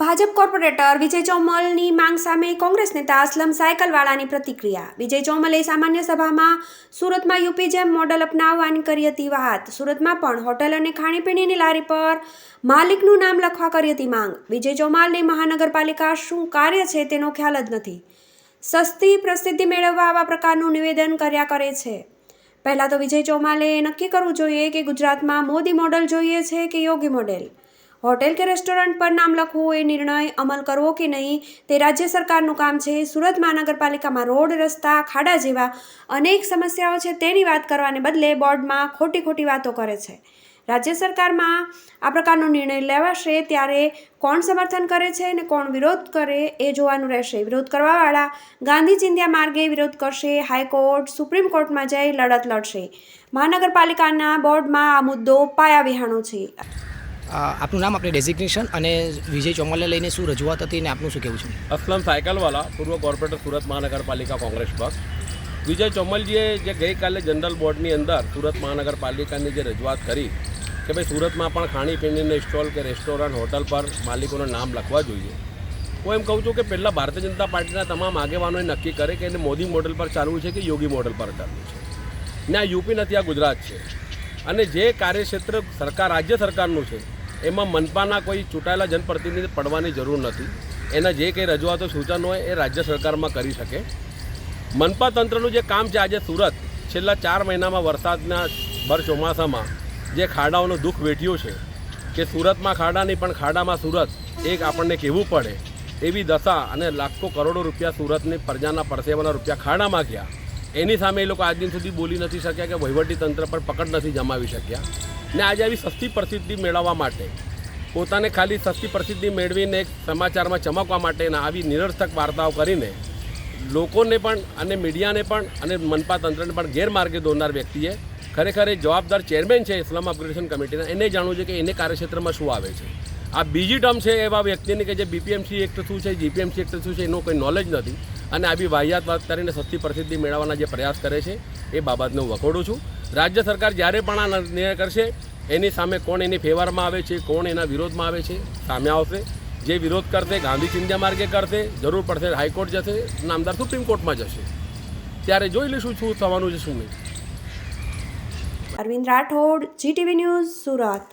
Bhajap corporator વિજય ચૌમલની માંગ સામે કોંગ્રેસ નેતા અસલમ સાયકલવાળાની પ્રતિક્રિયા. વિજય ચૌમલે સામાન્ય સભામાં સુરતમાં યુપી જેમ મોડલ અપનાવવાની કરી હતી વાત. સુરતમાં પણ હોટલ અને ખાણીપીણીની લારી પર માલિકનું નામ લખવા કરી હતી માંગ. વિજય ચૌમાલને મહાનગરપાલિકા શું કાર્ય છે તેનો ખ્યાલ જ નથી. સસ્તી પ્રસિદ્ધિ મેળવવા આવા પ્રકારનું નિવેદન કર્યા કરે છે. પહેલાં તો વિજય ચૌમાલે નક્કી કરવું જોઈએ કે ગુજરાતમાં મોદી મોડલ જોઈએ છે કે યોગી મોડેલ? હોટેલ કે રેસ્ટોરન્ટ પર નામ લખવું એ નિર્ણય અમલ કરવો કે નહીં તે રાજ્ય સરકારનું કામ છે. સુરત મહાનગરપાલિકામાં રોડ, રસ્તા, ખાડા જેવા અનેક સમસ્યાઓ છે તેની વાત કરવાને બદલે બોર્ડમાં ખોટી ખોટી વાતો કરે છે. રાજ્ય સરકારમાં આ પ્રકારનો નિર્ણય લેવાશે ત્યારે કોણ સમર્થન કરે છે અને કોણ વિરોધ કરે એ જોવાનું રહેશે. વિરોધ કરવાવાળા ગાંધી ચિંધ્યા માર્ગે વિરોધ કરશે, હાઈકોર્ટ, સુપ્રીમ કોર્ટમાં જઈ લડત લડશે. મહાનગરપાલિકાના બોર્ડમાં આ મુદ્દો પાયા વિહાણો છે. આપનું નામ આપણી ડેઝિગ્નેશન અને વિજય ચોમલને લઈને શું રજૂઆત હતી અને આપનું શું કહેવું છે? અસલમ સાયકલવાલા, પૂર્વ કોર્પોરેટર સુરત મહાનગરપાલિકા કોંગ્રેસ પક્ષ વિજય ચોમલજીએ જે ગઈકાલે જનરલ બોર્ડની અંદર સુરત મહાનગરપાલિકાની જે રજૂઆત કરી કે ભાઈ સુરતમાં પણ ખાણીપીણીનો સ્ટોલ કે રેસ્ટોરન્ટ હોટલ પર માલિકોનું નામ લખવા જોઈએ. હું એમ કહું છું કે પહેલાં ભારતીય જનતા પાર્ટીના તમામ આગેવાનોએ નક્કી કરે કે એને મોદી મોડલ પર ચાલવું છે કે યોગી મોડલ પર ચાલવું છે. ને આ યુપી નથી, આ ગુજરાત છે. અને જે કાર્યક્ષેત્ર સરકાર, રાજ્ય સરકારનું છે, એમાં મનપાના કોઈ ચૂંટાયેલા જનપ્રતિનિધિ પડવાની જરૂર નથી. એના જે કંઈ રજૂઆતો, સૂચનો હોય, એ રાજ્ય સરકારમાં કરી શકે. મનપા તંત્રનું જે કામ છે આજે સુરત, છેલ્લા ચાર મહિનામાં વરસાદના ભર ચોમાસામાં જે ખાડાઓનું દુઃખ વેઠ્યું છે, કે સુરતમાં ખાડા નહીં, પણ ખાડામાં સુરત, એક આપણને કહેવું પડે, એવી દશા અને લાખો કરોડો રૂપિયા સુરતની પ્રજાના પરસેવાના રૂપિયા ખાડામાં ગયા. એની સામે એ લોકો આજ દિન સુધી બોલી નથી શક્યા કે વહીવટી તંત્ર પર પકડ નથી જમાવી શક્યા. ને આજે આવી સસ્તી પ્રસિદ્ધિ મેળવવા માટે, પોતાને ખાલી સસ્તી પ્રસિદ્ધિ મેળવીને સમાચારમાં ચમકવા માટેના આવી નિરર્થક વાર્તાઓ કરીને, લોકોને પણ અને મીડિયાને પણ અને મનપા તંત્રને પણ ગેરમાર્ગે દોરનાર વ્યક્તિએ ખરેખર જવાબદાર ચેરમેન છે ઇસ્લામ અપગ્રેડેશન કમિટીના. એને જાણવું છે કે એને કાર્યક્ષેત્રમાં શું આવે છે. આ બીજી ટર્મ છે એવા વ્યક્તિની કે જે બીપીએમસી એક્ટ શું છે જીપીએમસી એક્ટ શું છે, એનું કોઈ નોલેજ નથી. અને આવી વાહિયાત વાત કરીને સસ્તી પ્રસિદ્ધિ મેળવવાના જે પ્રયાસ કરે છે, એ બાબતને હું વખોડું છું. રાજ્ય સરકાર જ્યારે પણ આ નિર્ણય કરશે, એની સામે કોણ એની ફેવરમાં આવે છે, કોણ એના વિરોધમાં આવે છે, સામે આવશે. જે વિરોધ કરશે, ગાંધી ચિંધ્યા માર્ગે કરશે, જરૂર પડશે હાઈકોર્ટ જશે, નામદાર સુપ્રીમ કોર્ટમાં જશે. ત્યારે જોઈ લઈશું શું થવાનું છે, શું નહીં. Arvind Rathod GTV news Surat.